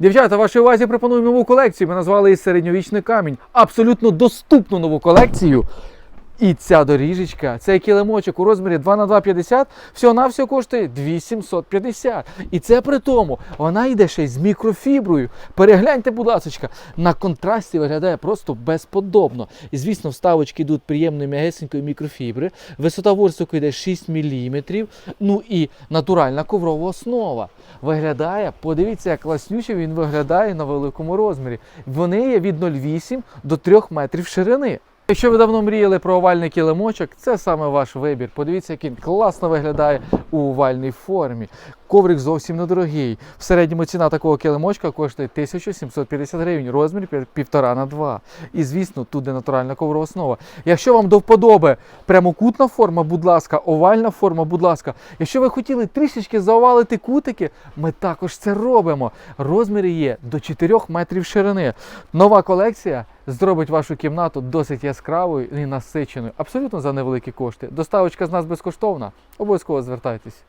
Дівчата, вашій увазі пропоную нову колекцію. Ми назвали її середньовічний камінь. Абсолютно доступну нову колекцію. І ця доріжечка, цей килимочок у розмірі 2 на 2,50 всього-навсього коштує 2750. І це при тому, вона йде ще й з мікрофіброю. Перегляньте, будь ласка, на контрасті виглядає просто безподобно. І звісно, вставочки йдуть приємної м'ягесенької мікрофібри. Висота ворсику йде 6 мм. Ну і натуральна коврова основа. Виглядає, подивіться, як класнюче він виглядає на великому розмірі. Вони є від 0,8 до 3 метрів ширини. Якщо ви давно мріяли про овальний килимочок, це саме ваш вибір. Подивіться, як він класно виглядає у овальній формі. Коврик зовсім недорогий. В середньому ціна такого килимочка коштує 1750 гривень, розмір пів- півтора на 2. І звісно, тут де натуральна коврова основа. Якщо вам до вподоби прямокутна форма, будь ласка, овальна форма, будь ласка. Якщо ви хотіли трішечки заовалити кутики, ми також це робимо. Розміри є до 4 метрів ширини. Нова колекція зробить вашу кімнату досить яскравою і насиченою, абсолютно за невеликі кошти. Доставочка з нас безкоштовна. Обов'язково звертайтесь.